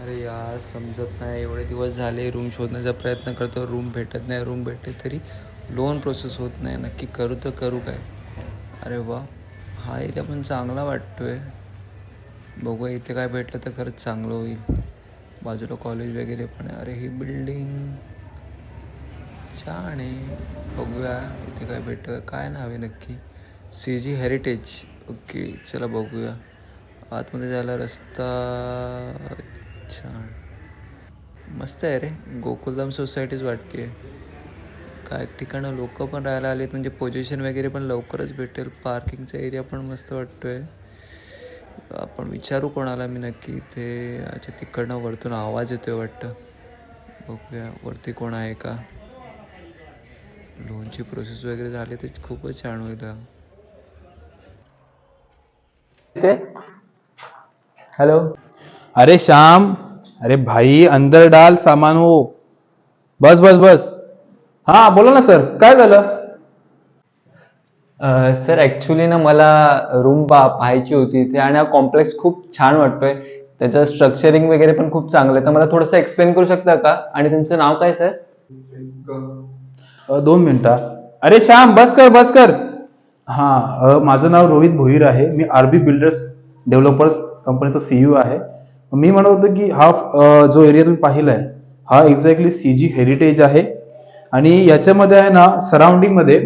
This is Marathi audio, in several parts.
अरे यार समजत नाही. एवढे दिवस झाले रूम शोधण्याचा प्रयत्न करतो रूम भेटत नाही रूम भेटते तरी लोन प्रोसेस होत नाही. नक्की करू तर करू काय? अरे वा हा एरिया पण चांगला वाटतोय. बघूया इथे काय भेटलं तर खरंच चांगलं होईल. बाजूला कॉलेज वगैरे पण आहे. अरे ही बिल्डिंग छान आहे. बघूया इथे काय भेटतं काय नाव आहे नक्की? सी जी हेरिटेज ओके चला बघूया. आतमध्ये जायला रस्ता. छान मस्त आहे रे. गोकुलधाम सोसायटीच वाटते काय ठिकाणं लोक पण राहायला आलेत म्हणजे पोझिशन वगैरे पण लवकरच भेटेल. पार्किंगचा एरिया पण मस्त वाटतोय. आपण विचारू कोणाला मी नक्की इथे. अच्छा तिकडनं वरतून आवाज येतोय वाटतं. बघूया वरती कोण आहे का? लोनची प्रोसेस वगैरे झाली तर खूपच छान होईल. हेलो अरे श्याम. अरे भाई अंदर डाल सामान हो. बस बस बस. हा बोला ना सर. काय झालं? सर ॲक्च्युली ना मला रूम पा पाहायची होती इथे आणि हा कॉम्प्लेक्स खूप छान वाटतोय. त्याचं स्ट्रक्चरिंग वगैरे पण खूप चांगलं आहे. तर मला थोडंसं एक्सप्लेन करू शकता का? आणि तुमचं नाव काय सर? अ, दोन मिनिटं. अरे श्याम बस कर बस कर. हा अ, माझं नाव रोहित भोईर आहे. मी आरबी बिल्डर्स डेव्हलपर्स कंपनीचा सीईओ आहे. मी म्हणत होतो की हा जो एरिया तुम्ही पाहिलाय हा एक्झॅक्टली सी जी हेरिटेज आहे. आणि याच्यामध्ये आहे ना सराउंडिंगमध्ये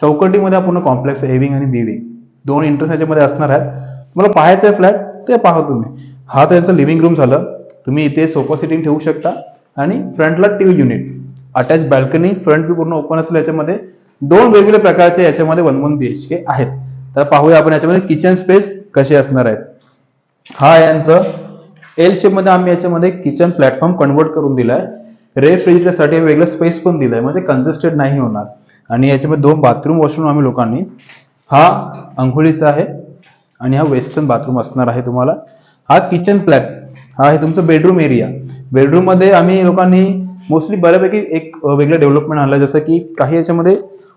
चौकटीमध्ये हा पूर्ण कॉम्प्लेक्स आहे एव्हिंग आणि बिविंग दोन इंटरेस्ट याच्यामध्ये असणार आहेत. मला पाहायचं आहे फ्लॅट ते पाहा तुम्ही. हा त्यांचं लिव्हिंग रूम झालं. तुम्ही इथे सोफा सिटिंग ठेवू शकता. आणि फ्रंटला TV unit attach balcony front view पूर्ण ओपन असेल याच्यामध्ये. दोन वेगवेगळ्या प्रकारचे याच्यामध्ये one one B H K आहेत. तर पाहूया आपण याच्यामध्ये किचन स्पेस कसे असणार आहेत हा यांचं एल शेपमध्ये आम्ही याच्यामध्ये किचन प्लॅटफॉर्म कन्वर्ट करून दिलाय. रेफ्रिजरेटरसाठी वेगळं स्पेस पण दिलाय म्हणजे कंजेस्टेड नाही होणार. आणि याच्यामध्ये दोन बाथरूम वॉशरूम आम्ही लोकांनी हा अंघोळीचा आहे आणि हा वेस्टर्न बाथरूम असणार आहे तुम्हाला. हा किचन फ्लॅट हा आहे तुमचं बेडरूम एरिया बेडरूममध्ये आम्ही लोकांनी मोस्टली बऱ्यापैकी एक वेगळं डेव्हलपमेंट आणलं जसं की काही याच्यामध्ये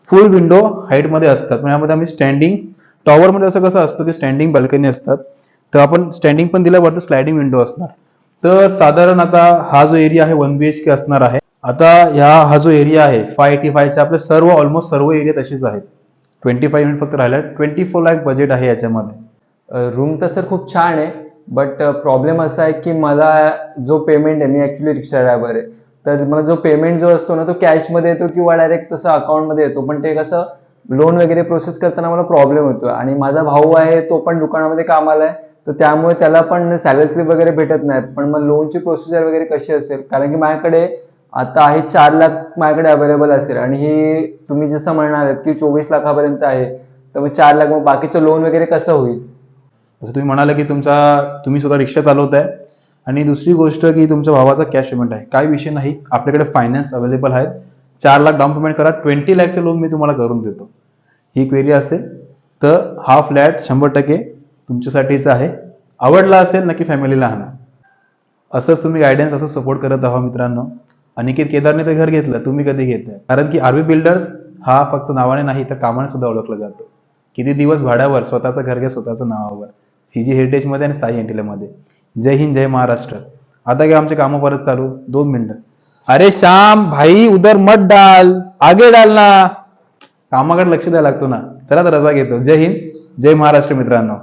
फुल विंडो हाईटमध्ये असतात. पण यामध्ये आम्ही स्टँडिंग टॉवरमध्ये असं कसं असतं की स्टँडिंग बाल्कनी असतात. तर आपण स्टँडिंग पण दिल्या वाटतं स्लायडिंग विंडो असणार. तर साधारण आता हा जो एरिया आहे वन बी एच के असणार आहे. आता ह्या हा जो एरिया आहे फाय एटी फायचा आपले सर्व ऑलमोस्ट सर्व एरिया तसेच आहेत. ट्वेंटी फाय युनिट फक्त राहिला ट्वेंटी फोर लॅक बजेट आहे याच्यामध्ये. रूम तर सर खूप छान आहे बट प्रॉब्लेम असा आहे की मला जो पेमेंट आहे मी ॲक्च्युली रिक्षा ड्रायव्हर आहे. तर मला जो पेमेंट जो असतो ना तो कॅशमध्ये येतो किंवा डायरेक्ट तसं अकाउंटमध्ये येतो. पण ते कसं लोन वगैरे प्रोसेस करताना मला प्रॉब्लेम होतो आणि माझा भाऊ आहे तो पण दुकानामध्ये कामाला आहे तर त्यामुळे त्याला पण सॅलरी स्लिप वगैरे भेटत नाहीत. पण मग लोनची प्रोसिजर वगैरे कशी असेल? कारण की माझ्याकडे आता आहे चार लाख माझ्याकडे अवेलेबल असेल. आणि ही तुम्ही जसं म्हणणार की चोवीस लाखापर्यंत आहे. तर मग चार लाख मग बाकीचं लोन वगैरे कसं होईल? जसं तुम्ही म्हणाला की तुमचा तुम्ही स्वतः रिक्षा चालवताय. आणि दुसरी गोष्ट की तुमच्या भावाचा कॅश पेमेंट आहे. काही विषय नाही. आपल्याकडे फायनान्स अवेलेबल आहेत. चार लाख डाऊन पेमेंट करा. ट्वेंटी लॅकचे लोन मी तुम्हाला करून देतो. ही क्वेरी असेल. तर हा फ्लॅट शंभर टक्के तुमच्यासाठीच आहे. आवडला असेल नक्की फॅमिलीला आणा. असंच तुम्ही गायडन्स असं सपोर्ट करत आहात मित्रांनो. अनिकेत केदारने ते घर घेतलं तुम्ही कधी घेतलं कारण की आरबी बिल्डर्स हा फक्त नावाने नाही तर कामाने सुद्धा ओळखला जातो. किती दिवस भाड्यावर स्वतःचं घर घ्या स्वतःचं नावावर. सीजी हेरिटेजमध्ये आणि साई मध्ये. जय हिंद जय महाराष्ट्र. आता घ्या आमचे कामं परत चालू. दोन मिनिटं. अरे श्याम भाई उदर मत डाल. आगे डाल ना. कामाकडे लक्ष द्यायला लागतो ना. चला तर रजा घेतो. जय हिंद जय महाराष्ट्र मित्रांनो.